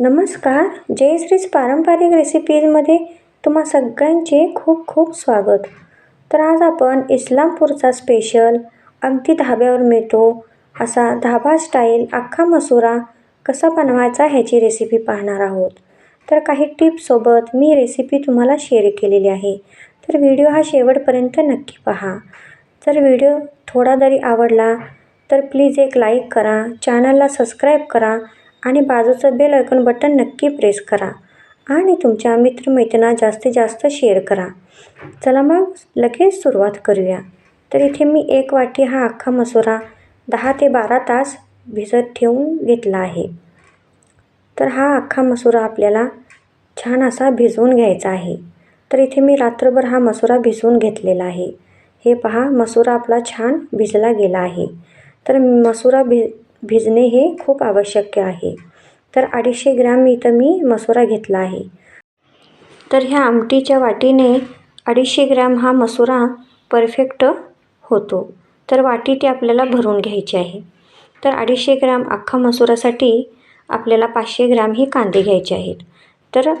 नमस्कार. जयश्रीज पारंपरिक रेसिपीजमध्ये तुम्हा सगळ्यांचे खूप खूप स्वागत. तर आज आपण इस्लामपूरचा स्पेशल अगदी धाब्यावर मिळतो. असा धाबा स्टाईल अख्खा मसुरा कसा बनवायचा ह्याची रेसिपी पाहणार आहोत. तर काही टिप्ससोबत मी रेसिपी तुम्हाला शेअर केलेली आहे. तर व्हिडिओ हा शेवटपर्यंत नक्की पहा. जर व्हिडिओ थोडा जरी आवडला तर प्लीज एक लाईक करा. चॅनलला सबस्क्राईब करा. आणि बाजूचं बेल आयकॉन बटन नक्की प्रेस करा. आणि तुमच्या मित्रमैत्रिणींना जास्तीत जास्त शेअर करा. चला मग लगेच सुरुवात करूया. तर इथे मी एक वाटी हा अख्खा मसुरा दहा ते बारा तास भिजत ठेवून घेतला आहे. तर हा अख्खा मसुरा आपल्याला छान असा भिजवून घ्यायचा आहे. तर इथे मी रात्रभर हा मसुरा भिजवून घेतलेला आहे. हे पहा मसुरा आपला छान भिजला गेला आहे. तर मसुरा भि भिजणे हे खूप आवश्यक आहे. तर अडीचशे ग्रॅम इथं मी मसुरा घेतला आहे. तर ह्या आमटीच्या वाटीने अडीचशे ग्रॅम हा मसुरा परफेक्ट होतो. तर वाटी ती आपल्याला भरून घ्यायची आहे. तर अडीचशे ग्रॅम अख्खा मसुरासाठी आपल्याला पाचशे ग्रॅम ही कांदे घ्यायचे आहेत. तर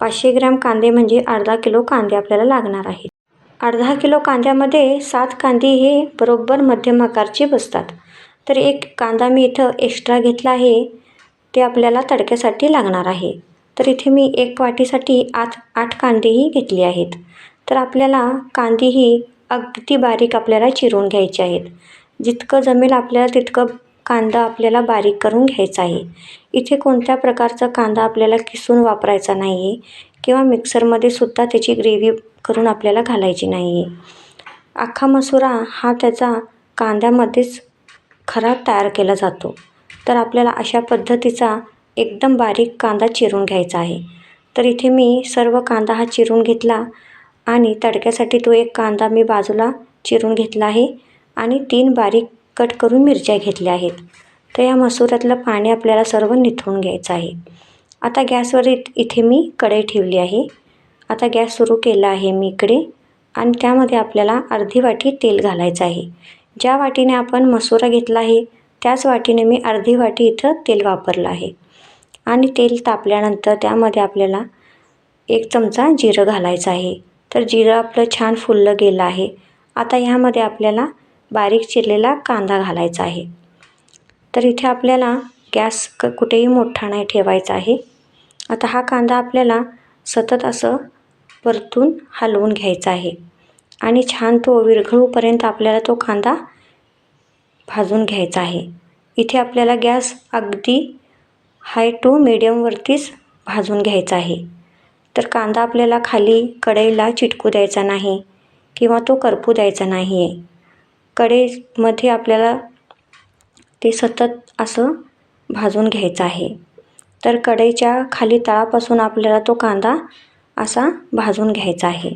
पाचशे ग्रॅम कांदे म्हणजे अर्धा किलो कांदे आपल्याला लागणार आहेत. अर्धा किलो कांद्यामध्ये सात कांदे हे बरोबर मध्यम आकारचे बसतात. तर एक कांदा मी इथं एक्स्ट्रा घेतला आहे. ते आपल्याला तडक्यासाठी लागणार आहे. तर इथे मी एक वाटीसाठी आठ आठ कांदेही घेतली आहेत. तर आपल्याला कांदेही अगदी बारीक आपल्याला चिरून घ्यायचे आहेत. जितकं जमेल आपल्याला तितकं कांदा आपल्याला बारीक करून घ्यायचा आहे. इथे कोणत्या प्रकारचा कांदा आपल्याला किसून वापरायचा नाही आहे किंवा मिक्सरमध्ये सुद्धा त्याची ग्रेव्ही करून आपल्याला घालायची नाही आहे अख्खा मसुरा हा त्याचा कांद्यामध्येच खराब तयार केला जातो. तर आपल्याला अशा पद्धतीचा एकदम बारीक कांदा चिरून घ्यायचा आहे. तर इथे मी सर्व कांदा हा चिरून घेतला आणि तडक्यासाठी तो एक कांदा मी बाजूला चिरून घेतला आहे आणि तीन बारीक कट करून मिरच्या घेतल्या आहेत. तर या मसुऱ्यातलं पाणी आपल्याला सर्व निथळून घ्यायचं आहे. आता गॅसवर इत इथे मी कढई ठेवली आहे. आता गॅस सुरू केला आहे मी इकडे आणि त्यामध्ये आपल्याला अर्धी वाटी तेल घालायचं आहे. ज्या वाटीने आपण मसुरा घेतला आहे त्याच वाटीने मी अर्धी वाटी इथं तेल वापरलं आहे. आणि तेल तापल्यानंतर त्यामध्ये आपल्याला एक चमचा जिरं घालायचं आहे. तर जिरं आपलं छान फुललं गेलं आहे. आता ह्यामध्ये आपल्याला बारीक चिरलेला कांदा घालायचा आहे. तर इथे आपल्याला गॅस क कुठेही मोठा नाही ठेवायचा आहे. आता हा कांदा आपल्याला सतत असं परतून हलवून घ्यायचा आहे. आणि छान तो विरघळूपर्यंत आपल्याला तो कांदा भाजून घ्यायचा आहे. इथे आपल्याला गॅस अगदी हाय टू मिडियमवरतीच भाजून घ्यायचा आहे. तर कांदा आपल्याला खाली कढईला चिटकू द्यायचा नाही किंवा तो करपू द्यायचा नाही आहे कढईमध्ये आपल्याला ते सतत असं भाजून घ्यायचं आहे. तर कढईच्या खाली तळापासून आपल्याला तो कांदा असा भाजून घ्यायचा आहे.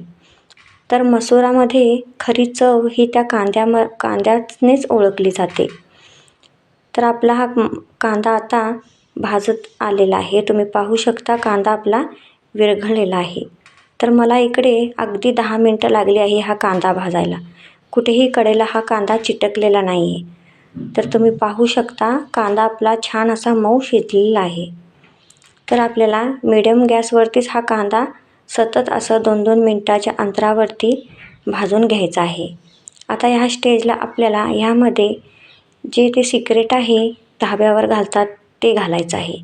तर मसुरामध्ये खरी चव ही त्या कांद्याम कांद्यानेच ओळखली जाते. तर आपला हा कांदा आता भाजत आलेला आहे. तुम्ही पाहू शकता कांदा आपला विरघळलेला आहे. तर मला इकडे अगदी दहा मिनटं लागली आहे हा कांदा भाजायला. कुठेही कडेला हा कांदा चिटकलेला नाही आहे तर तुम्ही पाहू शकता कांदा आपला छान असा मऊ शिजलेला आहे. तर आपल्याला मिडियम गॅसवरतीच हा कांदा सतत असं दोन दोन मिनटाच्या अंतरावरती भाजून घ्यायचं आहे. आता ह्या स्टेजला आपल्याला ह्यामध्ये जे ते सिक्रेट आहे धाब्यावर घालतात ते घालायचं आहे.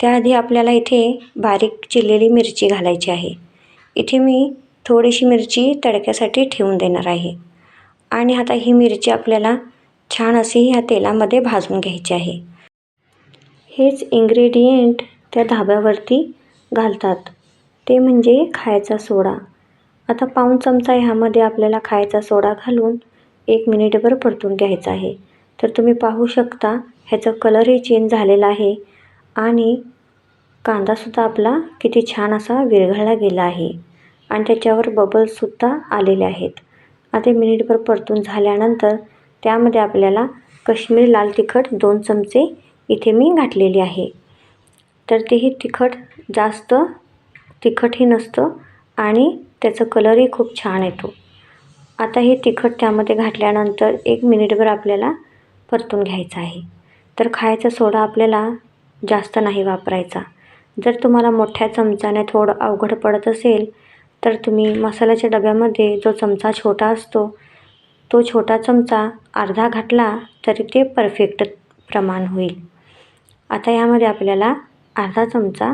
त्याआधी आपल्याला इथे बारीक चिरलेली मिरची घालायची आहे. इथे मी थोडीशी मिरची तडक्यासाठी ठेवून देणार आहे. आणि आता ही मिरची आपल्याला छान अशी ह्या तेलामध्ये भाजून घ्यायची आहे. हेच इन्ग्रेडियंट त्या धाब्यावरती घालतात. ते म्हणजे खायचा सोडा. आता पाऊण चमचा ह्यामध्ये आपल्याला खायचा सोडा घालून एक मिनिटभर परतून घ्यायचा आहे. तर तुम्ही पाहू शकता ह्याचा कलरही चेंज झालेला आहे आणि कांदासुद्धा आपला किती छान असा विरघळला गेला आहे. आणि त्याच्यावर बबल्ससुद्धा आलेले आहेत. आता मिनिटभर परतून झाल्यानंतर त्यामध्ये आपल्याला कश्मीर लाल तिखट दोन चमचे इथे मी घातलेली आहे. तर तेही तिखट जास्त तिखटही नसतं आणि त्याचं कलरही खूप छान येतो. आता हे तिखट त्यामध्ये घातल्यानंतर एक मिनिटभर आपल्याला परतून घ्यायचं आहे. तर खायचा सोडा आपल्याला जास्त नाही वापरायचा. जर तुम्हाला मोठ्या चमच्याने थोडं अवघड पडत असेल तर तुम्ही मसाल्याच्या डब्यामध्ये जो चमचा छोटा असतो तो छोटा चमचा अर्धा घातला तरी ते परफेक्ट प्रमाण होईल. आता यामध्ये आपल्याला अर्धा चमचा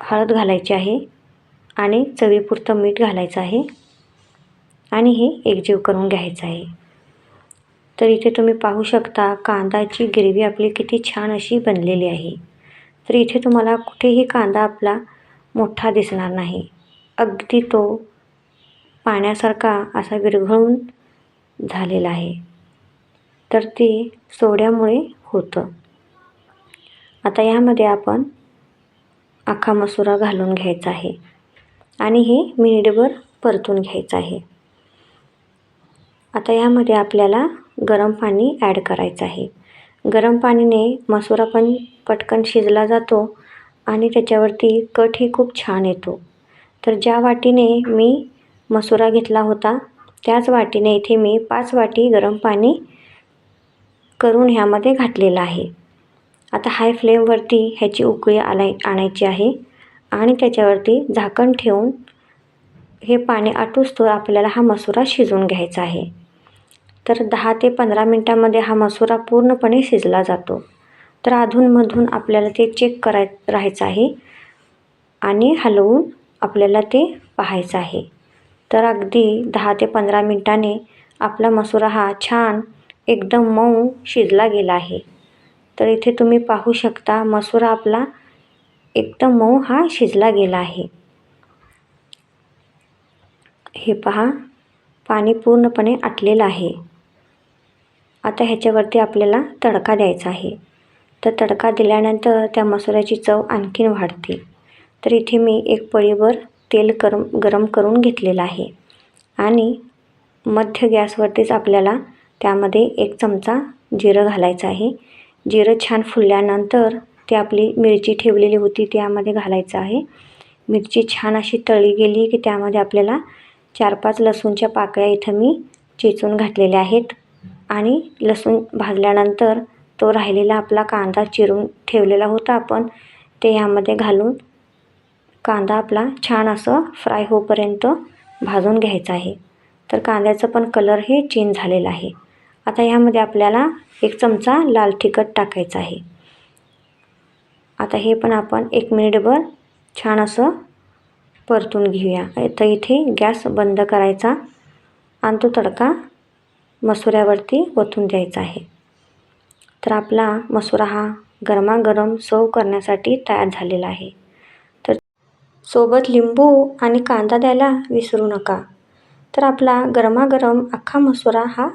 हळद घालायची आहे आणि चवीपुरतं मीठ घालायचं आहे आणि हे एकजीव करून घ्यायचं आहे. तर इथे तुम्ही पाहू शकता कांदाची ग्रेव्ही आपली किती छान अशी बनलेली आहे. तर इथे तुम्हाला कुठेही कांदा आपला मोठा दिसणार नाही. अगदी तो पाण्यासारखा असा विरघळून झालेला आहे. तर ते सोड्यामुळे होतं. आता यामध्ये आपण अख्खा मसुरा घालून घ्यायचा आहे. आणि हे मिनिटभर परतून घ्यायचं आहे. आता यामध्ये आपल्याला गरम पाणी ॲड करायचं आहे. गरम पाणीने मसुरा पण पटकन शिजला जातो आणि त्याच्यावरती कटही खूप छान येतो. तर ज्या वाटीने मी मसुरा घेतला होता त्याच वाटीने इथे मी पाच वाटी गरम पाणी करून ह्यामध्ये घातलेलं आहे. आता हाय फ्लेमवरती ह्याची उकळी आलाय आणायची आहे. आणि त्याच्यावरती झाकण ठेवून हे पाणी आटूस्तोवर आपल्याला हा मसुरा शिजवून घ्यायचा आहे. तर दहा ते पंधरा मिनटामध्ये हा मसुरा पूर्णपणे शिजला जातो. तर अधूनमधून आपल्याला ते चेक कराय राहायचं आहे आणि हलवून आपल्याला ते पाहायचं आहे. तर अगदी दहा ते पंधरा मिनटाने आपला मसुरा हा छान एकदम मऊ शिजला गेला आहे. तर इथे तुम्ही पाहू शकता मसुरा आपला एकदम मऊ हा शिजला गेला आहे. हे पहा पाणी पूर्णपणे आटलेलं आहे. आता ह्याच्यावरती आपल्याला तडका द्यायचा आहे. तर तडका दिल्यानंतर त्या मसुऱ्याची चव आणखीन वाढते. तर इथे मी एक पळीवर तेल करम गरम करून घेतलेलं आहे. आणि मध्य गॅसवरतीच आपल्याला त्यामध्ये एक चमचा जिरं घालायचं आहे. जिरं छान फुलल्यानंतर ते आपली मिरची ठेवलेली होती त्यामध्ये घालायचं आहे. मिरची छान अशी तळी गेली की त्यामध्ये आपल्याला चार पाच लसूणच्या पाकळ्या इथं मी चेचून घातलेल्या आहेत. आणि लसूण भाजल्यानंतर तो राहिलेला आपला कांदा चिरून ठेवलेला होता आपण ते ह्यामध्ये घालून कांदा आपला छान असं फ्राय होईपर्यंत भाजून घ्यायचा आहे. तर कांद्याचं पण कलर हे चेंज झालेला आहे. आता ह्यामध्ये आपल्याला एक चमचा लाल तिखट टाकायचं आहे. आता हे पण आपण एक मिनिटभर छान असं परतून घेऊया. तर इथे गॅस बंद करायचा आणि तो तडका मसुऱ्यावरती ओतून द्यायचा आहे. तर आपला मसुरा हा गरमागरम सर्व करण्यासाठी तयार झालेला आहे. तर सोबत लिंबू आणि कांदा द्यायला विसरू नका. तर आपला गरमागरम अख्खा मसुरा हा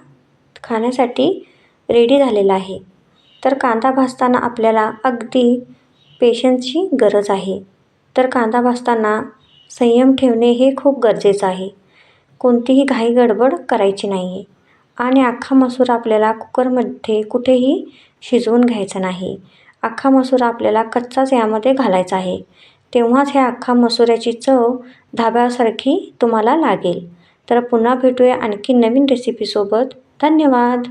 खाण्यासाठी रेडी झालेला आहे. तर कांदा भाजताना आपल्याला अगदी पेशन्सची गरज आहे. तर कांदा भाजताना संयम ठेवणे हे खूप गरजेचं आहे. कोणतीही घाई गडबड करायची नाही आहे आणि अख्खा मसूर आपल्याला कुकरमध्ये कुठेही शिजवून घ्यायचा नाही. अख्खा मसूर आपल्याला कच्चाच यामध्ये घालायचा आहे. तेव्हाच ह्या अख्खा मसुऱ्याची चव धाब्यासारखी तुम्हाला लागेल. तर पुन्हा भेटूया आणखी नवीन रेसिपीसोबत धन्यवाद.